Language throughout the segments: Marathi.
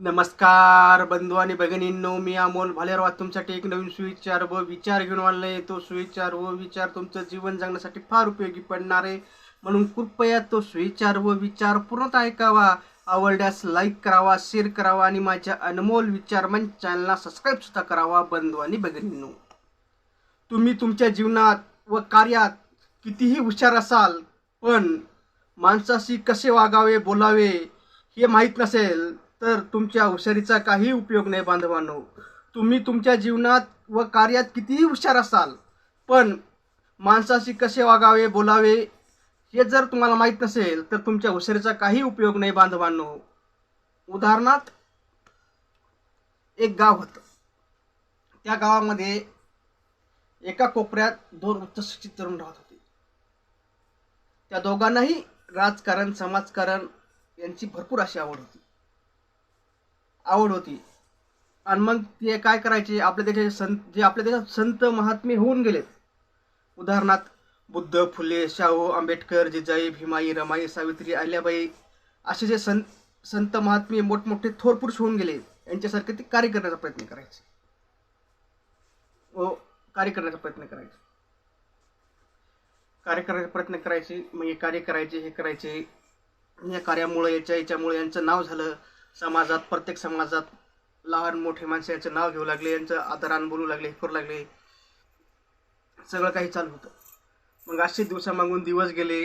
नमस्कार बंधू आणि भगिनींनो मी अमोल भालेराव तुमच्यासाठी एक नवीन सुविचार व विचार घेऊन आणलाय तो सुविचार व विचार तुमचं जीवन जगण्यासाठी फार उपयोगी पडणार आहे. म्हणून कृपया तो सुविचार व विचार पूर्णतः ऐकावा. आवडल्यास लाईक करावा शेअर करावा आणि माझ्या अनमोल विचार मंच चॅनलला सबस्क्राईब सुद्धा करावा बंधू आणि भगिनींनो. तुम्ही तुमच्या जीवनात व कार्यात कितीही हुशार असाल पण माणसाशी कसे वागावे बोलावे हे माहीत नसेल तर तुमच्या हुशारीचा काही उपयोग नाही बांधवांनो. तुम्ही तुमच्या जीवनात व कार्यात कितीही हुशार असाल पण माणसाशी कसे वागावे बोलावे हे जर तुम्हाला माहीत नसेल तर तुमच्या हुशारीचा काही उपयोग नाही बांधवांनो. उदाहरणार्थ एक गाव होतं. त्या गावामध्ये एका कोपऱ्यात दोन उच्चशिक्षित तरुण राहत होते. त्या दोघांनाही राजकारण समाजकारण यांची भरपूर अशी आवड होती. आवड होती. आणि मग ते काय करायचे? आपल्या देशाचे संत जे आपल्या देशात संत महात्मे होऊन गेलेत. उदाहरणार्थ बुद्ध फुले शाहू आंबेडकर जिजाई भीमाई रमाई सावित्री आल्याबाई असे जे संत संत महात्मे मोठमोठे थोर पुरुष होऊन गेले यांच्यासारखे ते कार्य करण्याचा प्रयत्न करायचे. व कार्य करण्याचा प्रयत्न करायचे. कार्य करण्याचा प्रयत्न करायचे मग हे कार्य करायचे हे करायचे. या कार्यामुळे याच्या याच्यामुळे यांचं नाव झालं. समाजात प्रत्येक समाजात लहान मोठे माणसं यांचं नाव घेऊ लागले यांचं आदरान बोलू लागले हे करू लागले. सगळं काही चालू होतं. मग असे दिवसामागून दिवस गेले.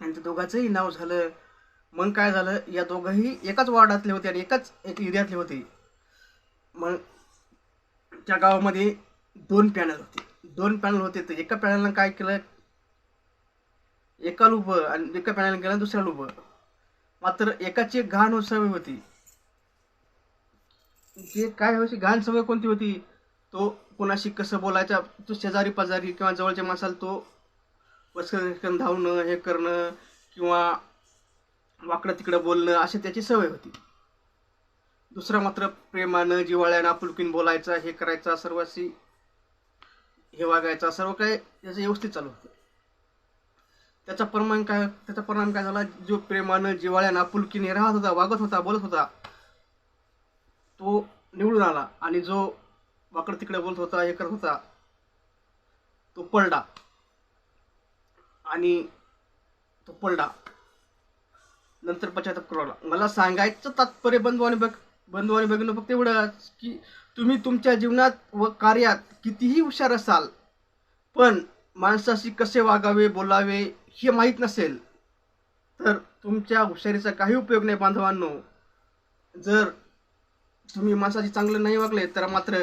यांचं दोघांचंही नाव झालं. मग काय झालं? या दोघंही एकाच वॉर्डातले होते आणि एकाच एक एरियातले होते. मग त्या गावामध्ये दोन पॅनल होते. दोन पॅनल होते तर एका पॅनलनं काय केलं? एकाला उभं आणि एका पॅनलनं केलं दुसऱ्याला उभं. मात्र एकाची एक घाण सवय होती. जे काय होती घाण सवय कोणती होती? तो कोणाशी कसं बोलायचा? तो शेजारी पाजारी किंवा जवळच्या माणसाला तो वस्कन धावणं हे करणं किंवा वाकडं तिकडं बोलणं अशी त्याची सवय होती. दुसरा मात्र प्रेमानं जिवाळ्यानं आपुलकीन बोलायचा हे करायचा सर्वशी हे वागायचा सर्व काय त्याचं व्यवस्थित चालू होतं. त्याचा परिणाम काय त्याचा परिणाम काय झाला? जो प्रेमानं जिवाळ्यानं आपुलकीने राहत होता वागत होता बोलत होता तो निवडून आला आणि जो वाकड तिकडे बोलत होता हे करत होता तो पलडा. आणि तो पलडा नंतर पश्चाताप करू लागला. मला सांगायचं तात्पर्य बंधू आणि बघ बंधू आणि बघणं फक्त एवढंच की तुम्ही तुमच्या जीवनात व कार्यात कितीही हुशार असाल पण माणसाशी कसे वागावे बोलावे हे माहीत नसेल तर तुमच्या हुशारीचा काही उपयोग नाही बांधवांनो. जर तुम्ही माणसाशी चांगलं नाही वागले तर मात्र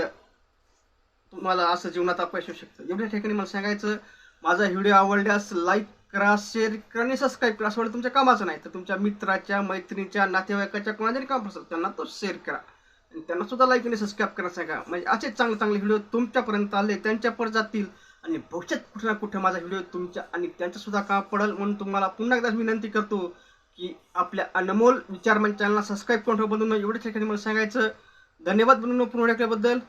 तुम्हाला असं जीवनात अपयश येऊ शकतं. एवढ्या ठिकाणी मला सांगायचं माझा व्हिडिओ आवडल्यास लाईक करा शेअर करा आणि सबस्क्राईब करा. असं तुमच्या कामाचं नाही तर तुमच्या मित्राच्या मैत्रिणीच्या नातेवाईकाच्या कोणाच्या काम असेल त्यांना तो शेअर करा. आणि त्यांना सुद्धा लाईक आणि सबस्क्राईब करा सांगा. म्हणजे असे चांगले चांगले व्हिडिओ तुमच्यापर्यंत आले त्यांच्यापर्यंत जातील. आणि भविष्यात कुठे ना कुठे माझा व्हिडिओ तुमच्या आणि त्यांच्या सुद्धा काम पडेल म्हणून तुम्हाला पुन्हा एकदा विनंती करतो की आपल्या अनमोल विचारमन चॅनलला सबस्क्राईब करून ठेवा एवढ्या ठिकाणी मला सांगायचं. धन्यवाद बनवून पुन्हा ऐकल्याबद्दल